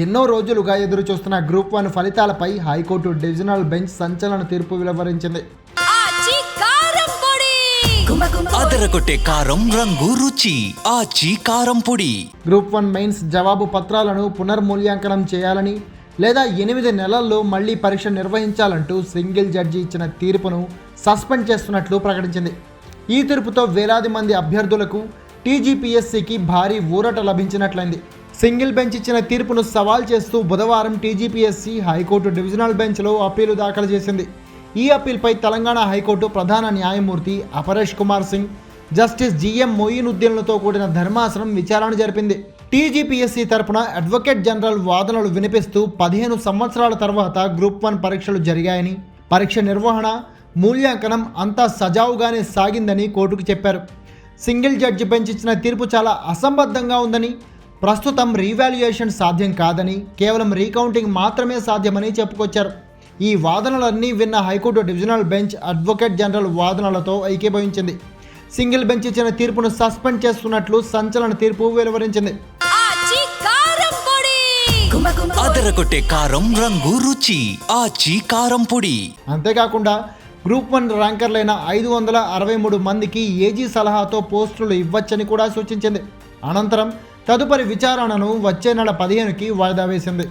ఎన్నో రోజులుగా ఎదురు చూస్తున్న గ్రూప్ వన్ ఫలితాలపై హైకోర్టు డివిజనల్ బెంచ్ సంచలన తీర్పు వెలువరించింది. కారం పొడి! అదరగొట్టే కారం రంగు రుచి. ఆచి కారం పొడి. గ్రూప్ వన్ మెయిన్స్ జవాబు పత్రాలను పునర్మూల్యాంకనం చేయాలని లేదా ఎనిమిది నెలల్లో మళ్ళీ పరీక్ష నిర్వహించాలంటూ సింగిల్ జడ్జి ఇచ్చిన తీర్పును సస్పెండ్ చేస్తున్నట్లు ప్రకటించింది. ఈ తీర్పుతో వేలాది మంది అభ్యర్థులకు టీజీపీఎస్సీకి భారీ ఊరట లభించినట్లయింది. సింగిల్ బెంచ్ ఇచ్చిన తీర్పును సవాల్ చేస్తూ బుధవారం టీజీపీఎస్సీ హైకోర్టు డివిజనల్ బెంచ్లో అప్పీలు దాఖలు చేసింది. ఈ అప్పీల్పై తెలంగాణ హైకోర్టు ప్రధాన న్యాయమూర్తి అపరేష్ కుమార్ సింగ్ జస్టిస్ జిఎం మొయినుద్దీన్లతో కూడిన ధర్మాసనం విచారణ జరిపింది. టీజీపీఎస్సీ తరపున అడ్వకేట్ జనరల్ వాదనలు వినిపిస్తూ పదిహేను సంవత్సరాల తర్వాత గ్రూప్ వన్ పరీక్షలు జరిగాయని పరీక్ష నిర్వహణ మూల్యాంకనం అంతా సజావుగానే సాగిందని కోర్టుకు చెప్పారు. సింగిల్ జడ్జి బెంచ్ ఇచ్చిన తీర్పు చాలా అసంబద్ధంగా ఉందని ప్రస్తుతం రీవాల్యుయేషన్ సాధ్యం కాదని కేవలం రీకౌంటింగ్ మాత్రమే సాధ్యమని చెప్పుకొచ్చారు. ఈ వాదనలన్నీ విన్న high court divisional bench advocate general వాదనలతో ఐక్యభవించింది. సింగిల్ బెంచ్ ఇచ్చిన తీర్పును సస్పెండ్ చేస్తున్నట్లు సంచలన తీర్పు వెలువరించింది. అదరగొట్టే కారం రంగు రుచి. ఆచి కారం పొడి. అంతేకాకుండా గ్రూప్ వన్ ర్యాంకర్లైన ఐదు వందల అరవై మూడు మందికి ఏజీ సలహాతో పోస్టులు ఇవ్వచ్చని కూడా సూచించింది. అనంతరం తదుపరి విచారణను వచ్చే నెల పదిహేనుకి వాయిదా వేసింది.